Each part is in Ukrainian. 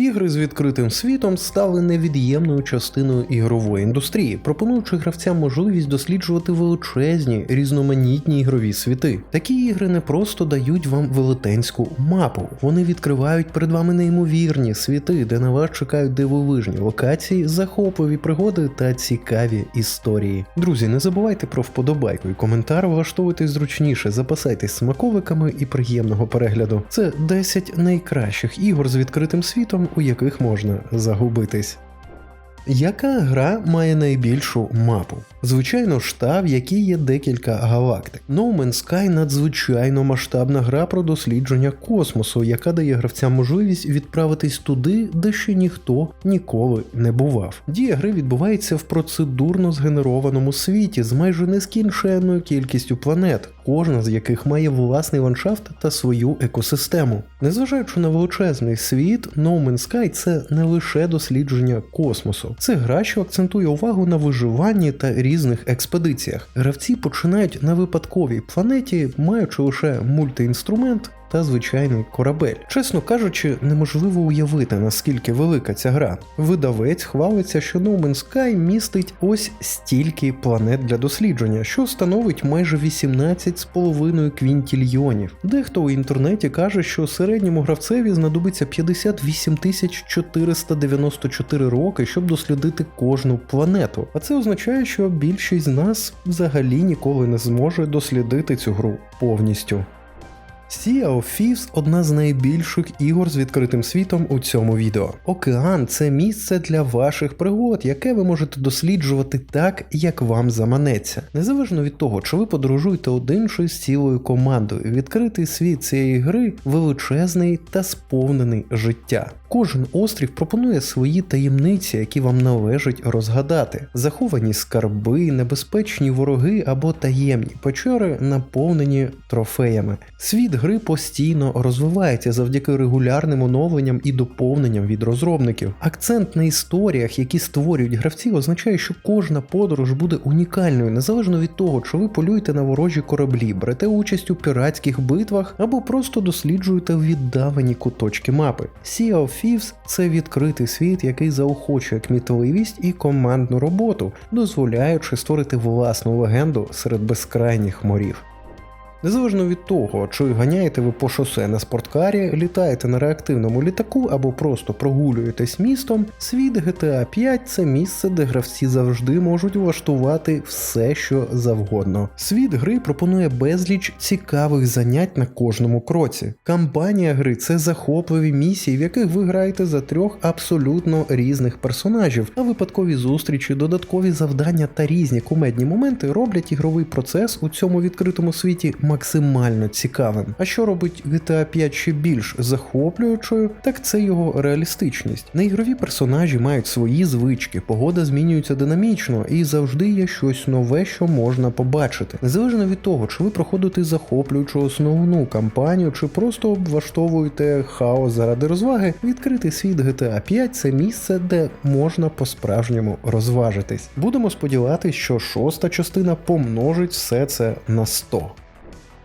Ігри з відкритим світом стали невід'ємною частиною ігрової індустрії, пропонуючи гравцям можливість досліджувати величезні різноманітні ігрові світи. Такі ігри не просто дають вам велетенську мапу, вони відкривають перед вами неймовірні світи, де на вас чекають дивовижні локації, захопливі пригоди та цікаві історії. Друзі, не забувайте про вподобайку і коментар, влаштовуйтесь зручніше, запасайтесь смаковиками і приємного перегляду. Це 10 найкращих ігор з відкритим світом, у яких можна загубитись. Яка гра має найбільшу мапу? Звичайно ж та, в якій є декілька галактик. No Man's Sky надзвичайно масштабна гра про дослідження космосу, яка дає гравцям можливість відправитись туди, де ще ніхто ніколи не бував. Дія гри відбувається в процедурно згенерованому світі з майже нескінченною кількістю планет, кожна з яких має власний ландшафт та свою екосистему. Незважаючи на величезний світ, No Man's Sky – це не лише дослідження космосу, це гра, що акцентує увагу на виживанні та різних експедиціях. Гравці починають на випадковій планеті, маючи лише мультиінструмент. Та звичайний корабель. Чесно кажучи, неможливо уявити, наскільки велика ця гра. Видавець хвалиться, що No Man's Sky містить ось стільки планет для дослідження, що становить майже 18,5 квінтільйонів. Дехто у інтернеті каже, що середньому гравцеві знадобиться 58 494 роки, щоб дослідити кожну планету. А це означає, що більшість з нас взагалі ніколи не зможе дослідити цю гру повністю. Sea of Thieves – одна з найбільших ігор з відкритим світом у цьому відео. Океан це місце для ваших пригод, яке ви можете досліджувати так, як вам заманеться. Незалежно від того, чи ви подорожуєте один чи з цілою командою, відкритий світ цієї гри величезний та сповнений життя. Кожен острів пропонує свої таємниці, які вам належить розгадати. Заховані скарби, небезпечні вороги або таємні печери, наповнені трофеями. Світ гри постійно розвивається завдяки регулярним оновленням і доповненням від розробників. Акцент на історіях, які створюють гравці, означає, що кожна подорож буде унікальною, незалежно від того, чи ви полюєте на ворожі кораблі, берете участь у піратських битвах або просто досліджуєте віддалені куточки мапи. Sea of Thieves – це відкритий світ, який заохочує кмітливість і командну роботу, дозволяючи створити власну легенду серед безкрайніх морів. Незалежно від того, чи ганяєте ви по шосе на спорткарі, літаєте на реактивному літаку або просто прогулюєтесь містом, світ GTA 5 це місце, де гравці завжди можуть влаштувати все, що завгодно. Світ гри пропонує безліч цікавих занять на кожному кроці. Кампанія гри це захопливі місії, в яких ви граєте за трьох абсолютно різних персонажів, а випадкові зустрічі, додаткові завдання та різні кумедні моменти роблять ігровий процес у цьому відкритому світі максимально цікавим. А що робить GTA 5 ще більш захоплюючою, так це його реалістичність. Неігрові персонажі мають свої звички, погода змінюється динамічно і завжди є щось нове, що можна побачити. Незалежно від того, чи ви проходите захоплюючу основну кампанію, чи просто облаштовуєте хаос заради розваги, відкритий світ GTA 5 це місце, де можна по-справжньому розважитись. Будемо сподіватися, що шоста частина помножить все це на 100.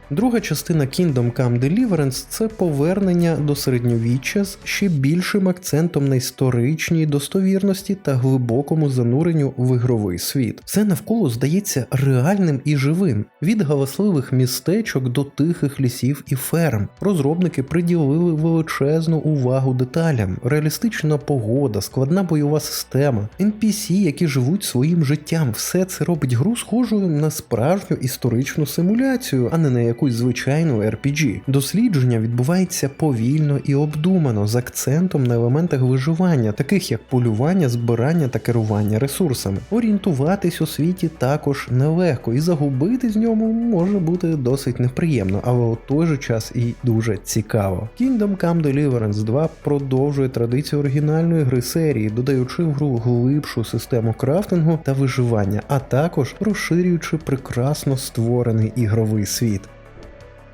Друга частина Kingdom Come Deliverance це повернення до середньовіччя з ще більшим акцентом на історичній достовірності та глибокому зануренню в ігровий світ. Все навколо здається реальним і живим. Від галасливих містечок до тихих лісів і ферм. Розробники приділили величезну увагу деталям, реалістична погода, складна бойова система, NPC, які живуть своїм життям. Все це робить гру схожою на справжню історичну симуляцію, а не на якусь звичайну RPG. Дослідження відбувається повільно і обдумано з акцентом на елементах виживання, таких як полювання, збирання та керування ресурсами. Орієнтуватись у світі також нелегко, і загубитись в ньому може бути досить неприємно, але у той же час і дуже цікаво. Kingdom Come Deliverance 2 продовжує традицію оригінальної гри серії, додаючи в гру глибшу систему крафтингу та виживання, а також розширюючи прекрасно створений ігровий світ.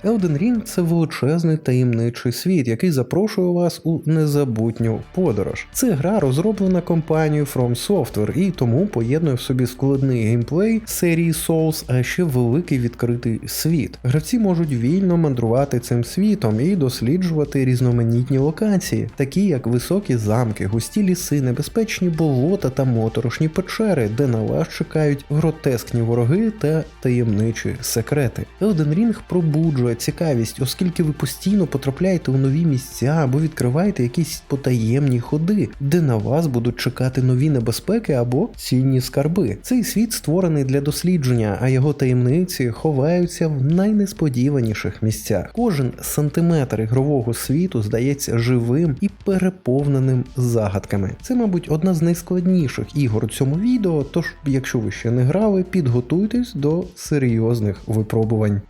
Elden Ring – це величезний таємничий світ, який запрошує вас у незабутню подорож. Це гра розроблена компанією From Software і тому поєднує в собі складний геймплей серії Souls, а ще великий відкритий світ. Гравці можуть вільно мандрувати цим світом і досліджувати різноманітні локації, такі як високі замки, густі ліси, небезпечні болота та моторошні печери, де на вас чекають гротескні вороги та таємничі секрети. Elden Ring пробуджує цікавість, оскільки ви постійно потрапляєте у нові місця або відкриваєте якісь потаємні ходи, де на вас будуть чекати нові небезпеки або цінні скарби. Цей світ створений для дослідження, а його таємниці ховаються в найнесподіваніших місцях. Кожен сантиметр ігрового світу здається живим і переповненим загадками. Це, мабуть, одна з найскладніших ігор у цьому відео. Тож, якщо ви ще не грали, підготуйтесь до серйозних випробувань.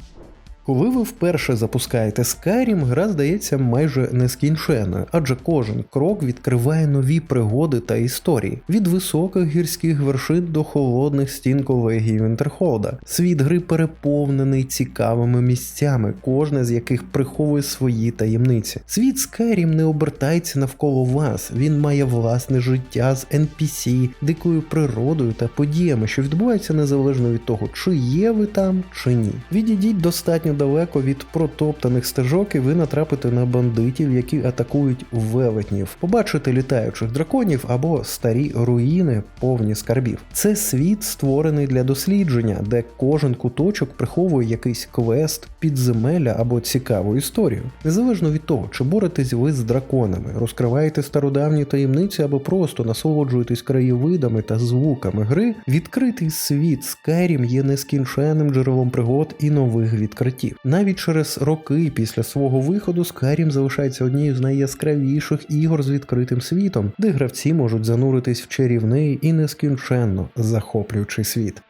Коли ви вперше запускаєте Skyrim, гра здається майже нескінченною, адже кожен крок відкриває нові пригоди та історії від високих гірських вершин до холодних стін колегії Вінтерхолда. Світ гри переповнений цікавими місцями, кожне з яких приховує свої таємниці. Світ Skyrim не обертається навколо вас, він має власне життя з NPC, дикою природою та подіями, що відбуваються незалежно від того, чи є ви там, чи ні. Відійдіть достатньо далеко від протоптаних стежок і ви натрапите на бандитів, які атакують велетнів, побачите літаючих драконів або старі руїни, повні скарбів. Це світ створений для дослідження, де кожен куточок приховує якийсь квест, підземелля або цікаву історію. Незалежно від того, чи боретесь ви з драконами, розкриваєте стародавні таємниці або просто насолоджуєтесь краєвидами та звуками гри, відкритий світ Skyrim є нескінченним джерелом пригод і нових відкриттів. Навіть через роки після свого виходу Skyrim залишається однією з найяскравіших ігор з відкритим світом, де гравці можуть зануритись в чарівний і нескінченно захоплюючий світ.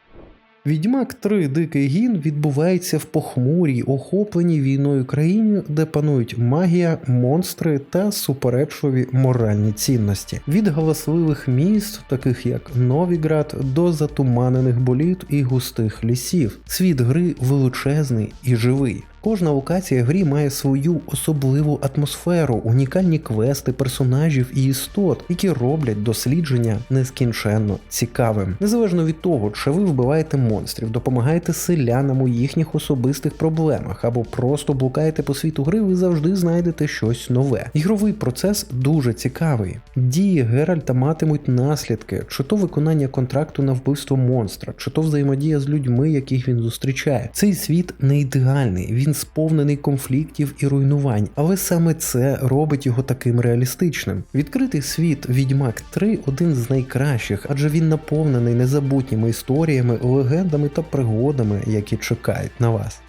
Відьмак 3 Дикий гін відбувається в похмурій, охопленій війною країні, де панують магія, монстри та суперечливі моральні цінності. Від галасливих міст, таких як Новіград, до затуманених боліт і густих лісів. Світ гри величезний і живий. Кожна локація в грі має свою особливу атмосферу, унікальні квести, персонажів і істот, які роблять дослідження нескінченно цікавим. Незалежно від того, чи ви вбиваєте монстрів, допомагаєте селянам у їхніх особистих проблемах або просто блукаєте по світу гри, ви завжди знайдете щось нове. Ігровий процес дуже цікавий. Дії Геральта матимуть наслідки, чи то виконання контракту на вбивство монстра, чи то взаємодія з людьми, яких він зустрічає. Цей світ не ідеальний. Він сповнений конфліктів і руйнувань, але саме це робить його таким реалістичним. Відкритий світ Відьмак 3 один з найкращих, адже він наповнений незабутніми історіями, легендами та пригодами, які чекають на вас.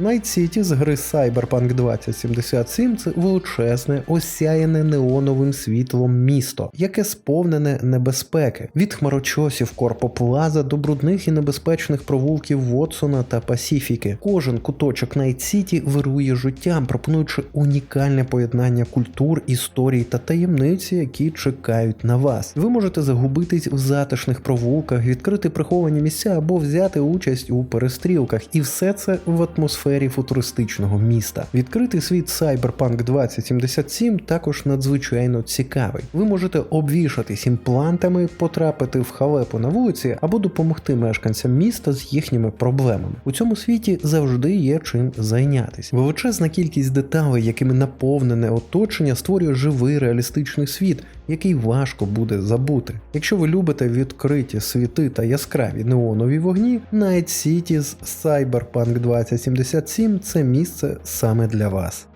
Night City з гри Cyberpunk 2077 це величезне, осяяне неоновим світлом місто, яке сповнене небезпеки від хмарочосів Корпоплаза до брудних і небезпечних провулків Вотсона та Пасіфіки. Кожен куточок Night City вирує життям, пропонуючи унікальне поєднання культур, історій та таємниці, які чекають на вас. Ви можете загубитись в затишних провулках, відкрити приховані місця або взяти участь у перестрілках, і все це в атмосфері футуристичного міста. Відкритий світ Cyberpunk 2077 також надзвичайно цікавий. Ви можете обвішатись імплантами, потрапити в халепу на вулиці або допомогти мешканцям міста з їхніми проблемами. У цьому світі завжди є чим зайнятися. Величезна кількість деталей, якими наповнене оточення, створює живий реалістичний світ, який важко буде забути. Якщо ви любите відкриті світи та яскраві неонові вогні, Night City з Cyberpunk 2077 це місце саме для вас.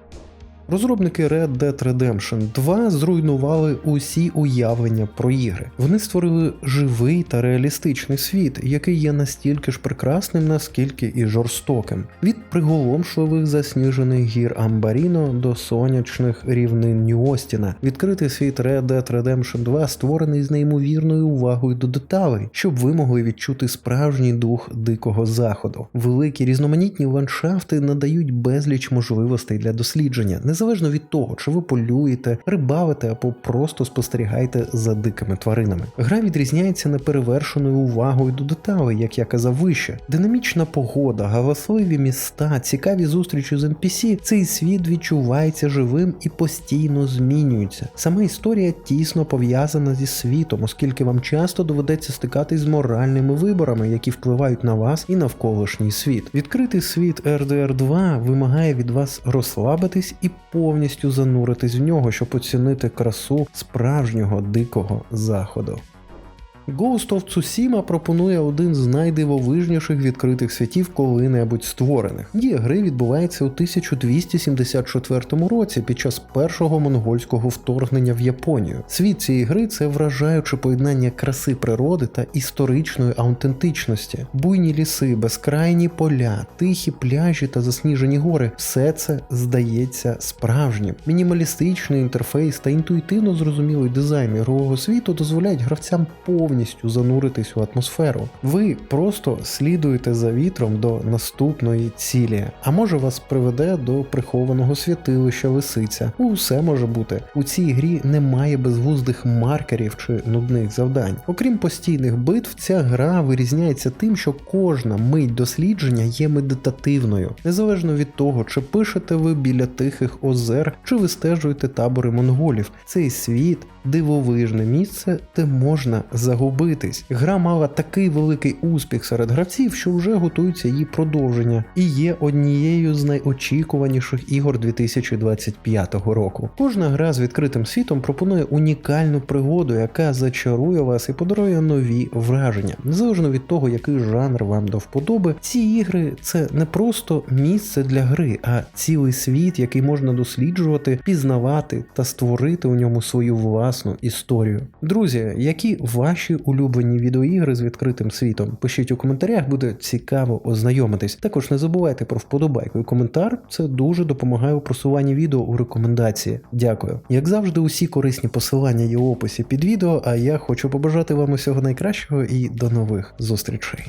Розробники Red Dead Redemption 2 зруйнували усі уявлення про ігри. Вони створили живий та реалістичний світ, який є настільки ж прекрасним, наскільки і жорстоким. Від приголомшливих засніжених гір Амбаріно до сонячних рівнин Нью-Остіна. Відкритий світ Red Dead Redemption 2 створений з неймовірною увагою до деталей, щоб ви могли відчути справжній дух дикого заходу. Великі різноманітні ландшафти надають безліч можливостей для дослідження. Незалежно від того, чи ви полюєте, рибавите або просто спостерігаєте за дикими тваринами. Гра відрізняється неперевершеною увагою до деталей, як я казав вище. Динамічна погода, галасливі міста, цікаві зустрічі з NPC, цей світ відчувається живим і постійно змінюється. Сама історія тісно пов'язана зі світом, оскільки вам часто доведеться стикатись з моральними виборами, які впливають на вас і навколишній світ. Відкритий світ RDR 2 вимагає від вас розслабитись і повністю зануритись в нього, щоб оцінити красу справжнього дикого заходу. Ghost of Tsushima пропонує один з найдивовижніших відкритих світів коли-небудь створених. Дія гри відбувається у 1274 році під час першого монгольського вторгнення в Японію. Світ цієї гри це вражаюче поєднання краси природи та історичної аутентичності. Буйні ліси, безкрайні поля, тихі пляжі та засніжені гори все це здається справжнім. Мінімалістичний інтерфейс та інтуїтивно зрозумілий дизайн ігрового світу дозволяють гравцям повністю зануритись у атмосферу. Ви просто слідуєте за вітром до наступної цілі, а може вас приведе до прихованого святилища лисиця. Усе може бути. У цій грі немає безглуздих маркерів чи нудних завдань. Окрім постійних битв, ця гра вирізняється тим, що кожна мить дослідження є медитативною, незалежно від того, чи пишете ви біля тихих озер, чи вистежуєте табори монголів. Цей світ дивовижне місце, де можна загубитись. Гра мала такий великий успіх серед гравців, що вже готується її продовження, і є однією з найочікуваніших ігор 2025 року. Кожна гра з відкритим світом пропонує унікальну пригоду, яка зачарує вас і подарує нові враження. Незалежно від того, який жанр вам до вподоби, ці ігри це не просто місце для гри, а цілий світ, який можна досліджувати, пізнавати та створити у ньому свою власну історію. Друзі, які ваші улюблені відеоігри з відкритим світом? Пишіть у коментарях, буде цікаво ознайомитись. Також не забувайте про вподобайку і коментар. Це дуже допомагає у просуванні відео у рекомендації. Дякую. Як завжди, усі корисні посилання є в описі під відео. А я хочу побажати вам усього найкращого і до нових зустрічей.